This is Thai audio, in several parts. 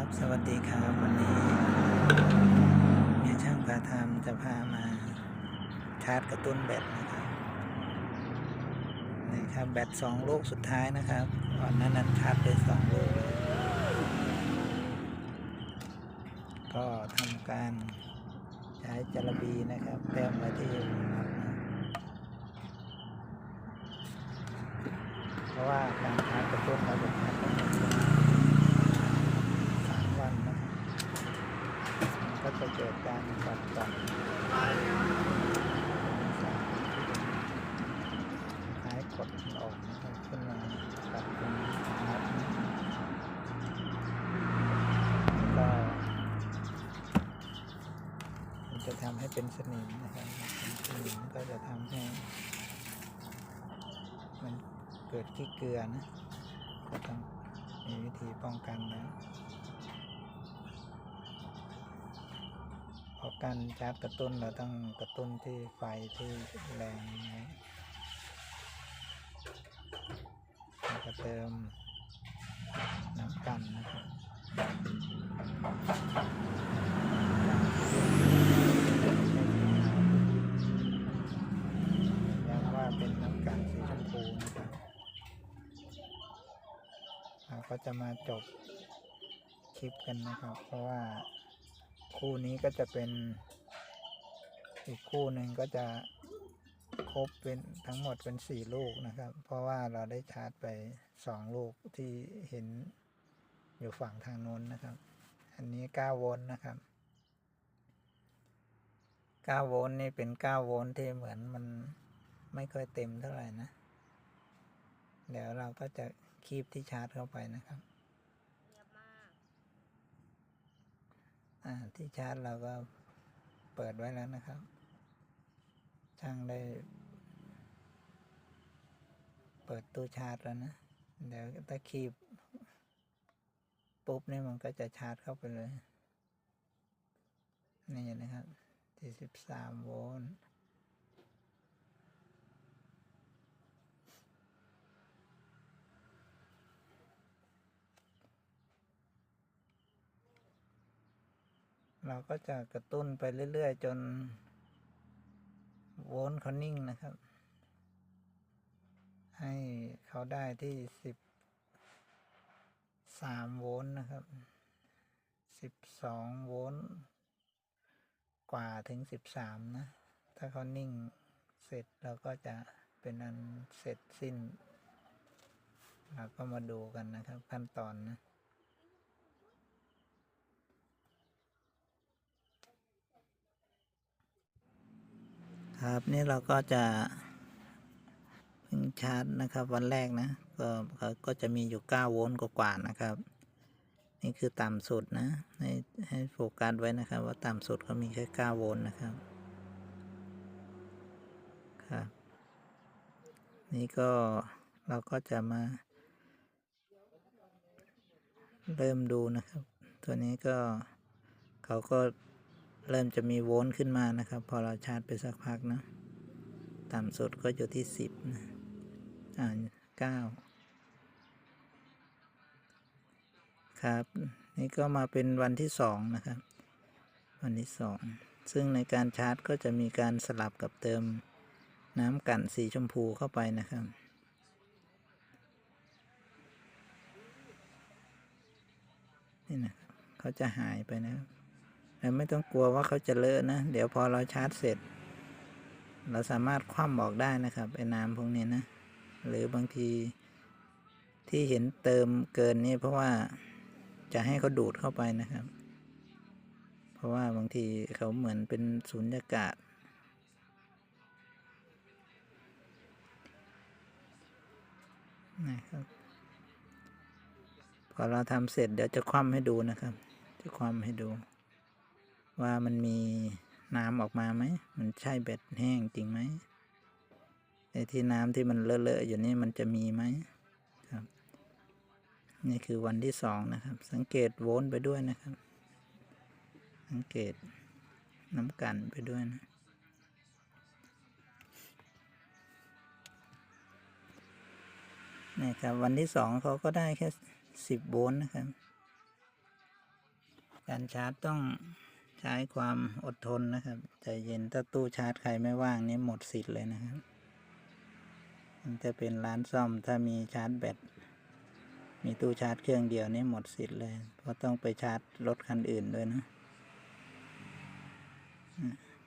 ับสวัสดีครับ วันนี้เมียช่างพาทำจะพามาชาร์จกระตุ้นแบตนะครับนี่ครับแบตสองลูกสุดท้ายนะครับก่อนนั้นนั้นชาร์จได้สองลูกเลยก็ทำการใช้จระบีนะครับแต้มไว้ที่เพราะว่าการชาร์จกระตุ้นเราจะชาร์จต้องสามวันนะครับมันก็จะเกิดการตัดต่อมสารที่คล้ายกดมันออกนะครับขึ้นมาตัดตรงน็อตนะก็ มันจะ ทำให้เป็นสนิมนะครับสนิมก็จะทำให้ มันเกิดขี้เกลือนะก็ต้องมีวิธีป้องกันนะพราะการชาร์จกระตุ้นเราต้องกระตุ้นที่ไฟที่แรงนะแล้วก็เติมน้ำกันนะครับย้ำว่าเป็นน้ำกันสี ชมพูนะครับเราก็จะมาจบคลิปกันนะครับ เพราะว่าคู่นี้ก็จะเป็น อีกคู่หนึ่งก็จะครบเป็นทั้งหมดเป็นสี่ลูกนะครับ เพราะว่าเราได้ชาร์จไปสองลูกที่เห็นอยู่ฝั่งทางโน้นนะครับ อันนี้เก้าโวลต์นะครับเก้าโวลต์นี่เป็นเก้าโวลต์ที่เหมือนมันไม่ค่อยเต็มเท่าไหร่นะ เดี๋ยวเราก็จะคีบที่ชาร์จเข้าไปนะครับเงียบมากอ่าที่ชาร์จเราก็เปิดไว้แล้วนะครับ ช่างได้ เปิดตู้ชาร์จแล้วนะ เดี๋ยวถ้าคีบปุ๊บนี่มันก็จะชาร์จเข้าไปเลย นี่นะครับที่สิบสามโวลต์ เราก็จะกระตุ้นไปเรื่อย ๆ จนโวลต์เขานิ่งนะครับ ให้เขาได้ที่สิบสามโวลต์นะครับสิบสองโวลต์กว่าถึงสิบสามนะ ถ้าเขานิ่งเสร็จเราก็จะเป็นอันเสร็จสิ้น เราก็มาดูกันนะครับขั้นตอนนะ ครับนี่เราก็จะเพิ่งชาร์จนะครับ วันแรกนะก็เขาก็จะมีอยู่ 9 โวลต์กว่าๆนะครับ นี่คือต่ำสุดนะ ให้ให้โฟกัสไว้นะครับ ว่าต่ำสุดเขามีแค่ 9 โวลต์นะครับครับ นี่ก็เราก็จะมา เริ่มดูนะครับ ตัวนี้ก็เขาก็ เริ่มจะมีโวลต์ขึ้นมานะครับ พอเราชาร์จไปสักพักนะต่ำสุดก็อยู่ที่สิบนะอ่าเก้าครับ นี่ก็มาเป็นวันที่สองนะครับ วันที่สองซึ่งในการชาร์จก็จะมีการสลับกับเติมน้ำกันสีชมพูเข้าไปนะครับนี่นะครับเขาจะหายไปนะครับ แต่ไม่ต้องกลัวว่าเขาจะเลอะนะ เดี๋ยวพอเราชาร์จเสร็จ เราสามารถคว่ำออกได้นะครับไอ้น้ำพวกนี้นะ หรือบางทีที่เห็นเติมเกินนี่เพราะว่าจะให้เขาดูดเข้าไปนะครับ เพราะว่าบางทีเขาเหมือนเป็นสูญญากาศ นะครับ พอเราทำเสร็จเดี๋ยวจะคว่ำให้ดูนะครับ จะคว่ำให้ดู ว่ามันมีน้ำออกมาไหม มันใช่เบ็ดแห้งจริงไหมไอ้ที่น้ำที่มันเลอะๆอยู่นี่มันจะมีไหมครับ นี่คือวันที่สองนะครับ สังเกตโวลต์ไปด้วยนะครับ สังเกตน้ำกันไปด้วยนะนี่ครับวันที่สองเขาก็ได้แค่สิบโวลต์นะครับ การชาร์จต้อง ใช้ความอดทนนะครับ ใจเย็นถ้าตู้ชาร์จใครไม่ว่างนี่หมดสิทธิ์เลยนะครับ มันจะเป็นร้านซ่อมถ้ามีชาร์จแบต มีตู้ชาร์จเครื่องเดียวนี่หมดสิทธิ์เลย เพราะต้องไปชาร์จรถคันอื่นด้วยนะ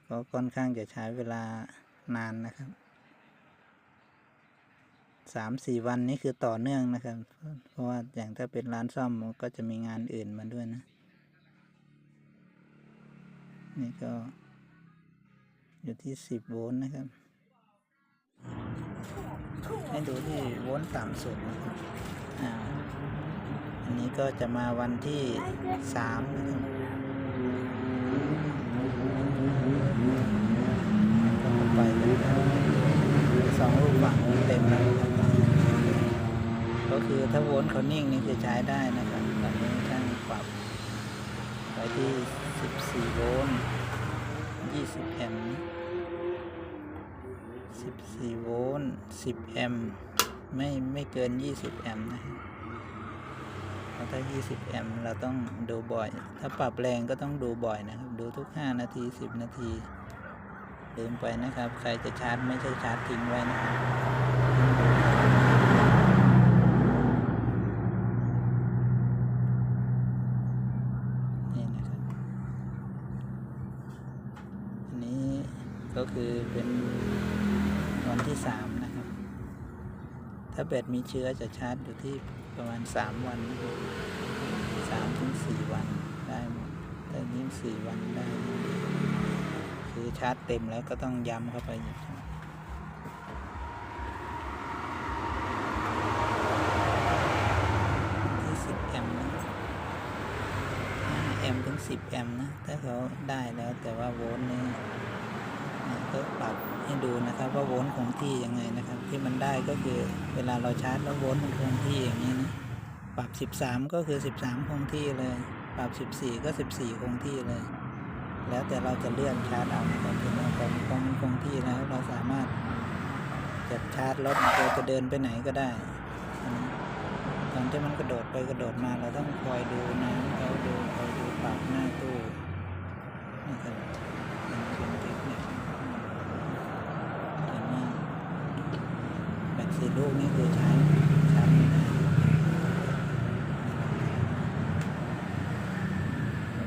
ก็ค่อนข้างจะใช้เวลานานนะครับสามสี่วันนี้คือต่อเนื่องนะครับ เพราะว่าอย่างถ้าเป็นร้านซ่อมมันก็จะมีงานอื่นมาด้วยนะ นี่ก็ อยู่ที่สิบโวลต์นะครับ ให้ดูที่โวลต์ต่ำสุดนะครับอ่าอันนี้ก็จะมาวันที่สามนะครับก็ไปเลยสองลูกฝั่งเต็มแล้วก็คือถ้าโวลต์เขานิ่งนี่คือใช้ได้นะครับตอนนี้ช่างปรับ ที่สิบสี่โวลต์ยี่สิบแอมป์ 14 โวลต์ 10 แอมป์ ไม่ไม่เกิน 20 แอมป์นะครับเพราะถ้า 20 แอมป์เราต้องดูบ่อย ถ้าปรับแรงก็ต้องดูบ่อยนะครับ ดูทุก 5 นาที 10 นาทีลืมไปนะครับ ใครจะชาร์จไม่ใช่ชาร์จทิ้งไว้นะครับนี่นะครับ อันนี้ ก็คือเป็นวันที่สามนะครับ ถ้าแบตมีเชื้อจะชาร์จอยู่ที่ประมาณสามวันสามถึงสี่วันได้หมดแต่ยิ่งสี่วันได้ คือชาร์จเต็มแล้วก็ต้องย้ำเข้าไปอีกที่สิบแอมป์นะแอมป์ถึงสิบแอมป์นะ ถ้าเขาได้แล้วแต่ว่าโวลต์นี่ ก็ปรับให้ดูนะครับว่าโวลต์คงที่ยังไงนะครับ ที่มันได้ก็คือเวลาเราชาร์จแล้วโวลต์มันคงที่อย่างนี้นะปรับ 13 ก็คือ 13 คงที่เลย ปรับ 14 ก็ 14 คงที่เลย แล้วแต่เราจะเลื่อนชาร์จเอานะครับถึงเราคงคงคงที่แล้วเราสามารถจะชาร์จรถเราจะเดินไปไหนก็ได้ตอนที่มันกระโดดไปกระโดดมาเราต้องคอยดูน้ำเราดูคอยดูปรับหน้าตู้นะครับเป็นเป็นเทคนิค ส่วนมาก แบตสี่ลูกนี่คือใช้ใชาร์จไม่ได้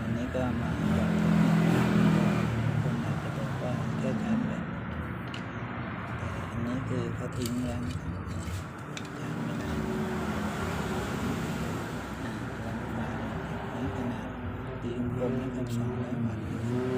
วันนี้ก็มาบอกคนอาจจะบอกว่าแค่ชารแบตแต่อันนี้คือเขาทิ้งแล้วดีมาดตีวงกลมนะครับสองร้อยวัตต์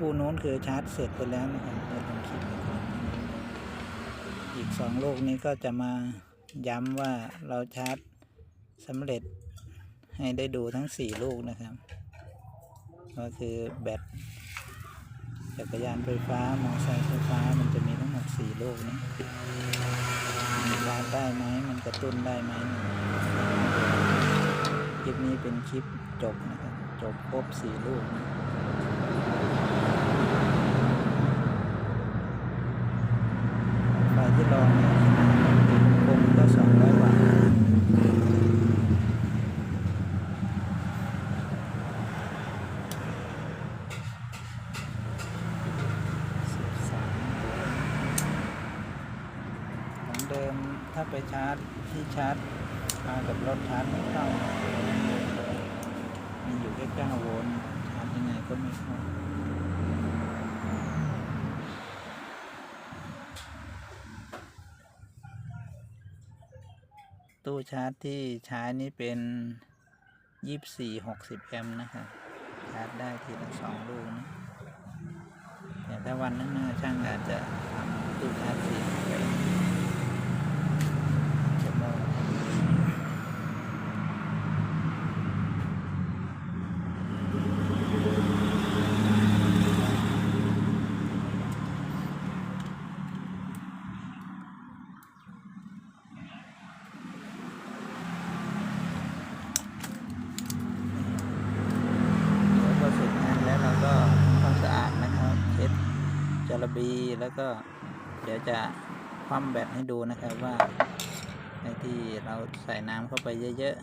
แบตคู่โน้นคือชาร์จเสร็จไปแล้วนะครับเดี๋ยวลองคิดดูอีกสองลูกนี้ก็จะมาย้ำว่าเราชาร์จสำเร็จให้ได้ดูทั้งสี่ลูกนะครับ ก็คือแบตจักรยานไฟฟ้ามอเตอร์ไซค์ไฟฟ้ามันจะมีทั้งหมดสี่ลูกนะมันาร์จได้ไหมมันกระตุ้นได้ไหมคลิปนี้เป็นคลิปจบนะครับ จบครบสี่ลูกนะ ที่ลองเท่าดคงก็สองร้อยวัตต์สิบาเดิมถ้าไปชาร์จที่ชาร์จมากับรถชาร์จไม่เข้ามีอยู่แค่9โวลต์ชาร์จยังไงก็ไม่เข้า ตู้ชาร์จที่ใช้นี่เป็นยี่สี่หกสิบแอมป์นะครับชาร์จได้ทีละสองลูกนะแต่ถ้าวันนั้นช่างอาจจะทำตู้ชาร์จเสียไปชั่วโมงเดี๋ยวพอเสร็จงานแล้วเราีแล้วก็เดี๋ยวจะคว่ำแบตให้ดูนะครับว่าไอ้ที่เราใส่น้ำเข้าไปเยอะ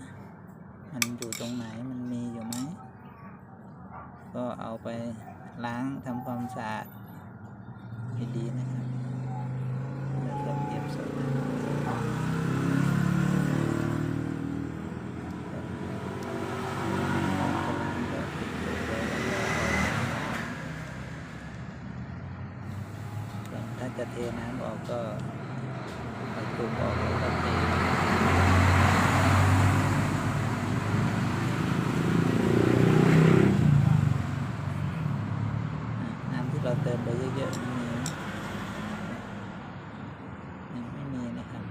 ๆ มันอยู่ตรงไหนมันมีอยู่ไหม ก็เอาไปล้างทำความสะอาดให้ดีนะครับแล้วก็เก็บสดน้ำถ้าจะเทน้ำออกก็เอาจุกออกแล้วก็เทน้ำที่เราเติมไปเยอะๆไม่มียังไม่มีนะครับ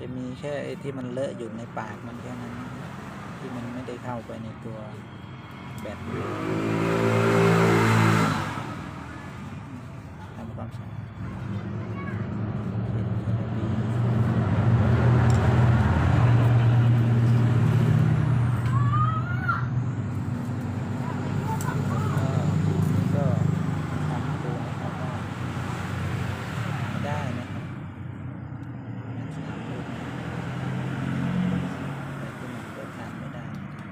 จะมีแค่ไอ้ที่มันเลอะอยู่ในปากมันแค่นั้นที่มันไม่ได้เข้าไปในตัว แบตทำความสะอาดเช็ดแคลอรี่ก็ทำให้ดูนะครับว่าไม่ได้นะครับมันสามลูกแต่ที่มันเปิดทานไม่ได้นะครับ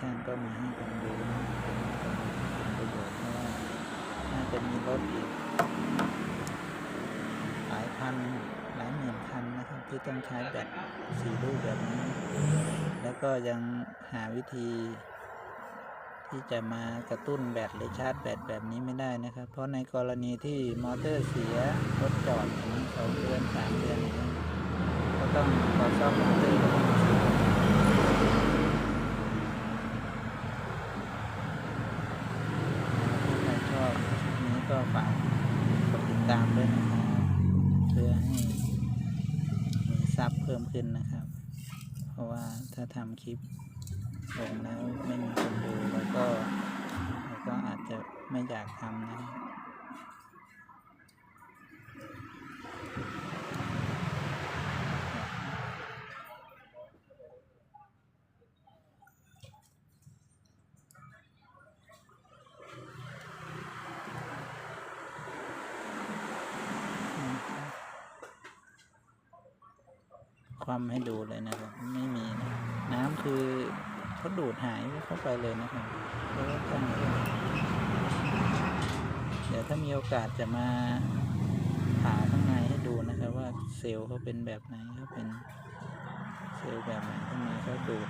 ช่างก็มาให้ความรู้เป็นเป็นประโยชน์เพราะว่าน่าจะมีรถอีกหลายพันหลายหมื่นคันนะครับ ที่ต้องใช้แบตสี่ลูกแบบนี้ แล้วก็ยังหาวิธีที่จะมากระตุ้นแบตหรือชาร์จแบตแบบนี้ไม่ได้นะครับ เพราะในกรณีที่มอเตอร์เสียรถจอดอย่างนี้สองเดือนสามเดือนองก็ต้องขอซ่อมมอเตอร์ถ้าใครชอบคลิปนี้ก็ฝากกดติดตามด้วยนะครับ เพื่อให้มีซับเพิ่มขึ้ นะครับ เพราะว่าถ้าทำคลิปลงแล้วไม่มีคนดูแล้วก็เราก็อาจจะไม่อยากทำนะครับ ความให้ดูเลยนะครับ ไม่มีนะน้ำคือเขาดูดหายเข้าไปเลยนะครับเพราะว่าจังเดี๋ยวถ้ามีโอกาสจะมาผ่าข้างในให้ดูนะครับว่าเซลล์เขาเป็นแบบไหนเขาเป็นเซลล์แบบไหนข้างในเขาดูด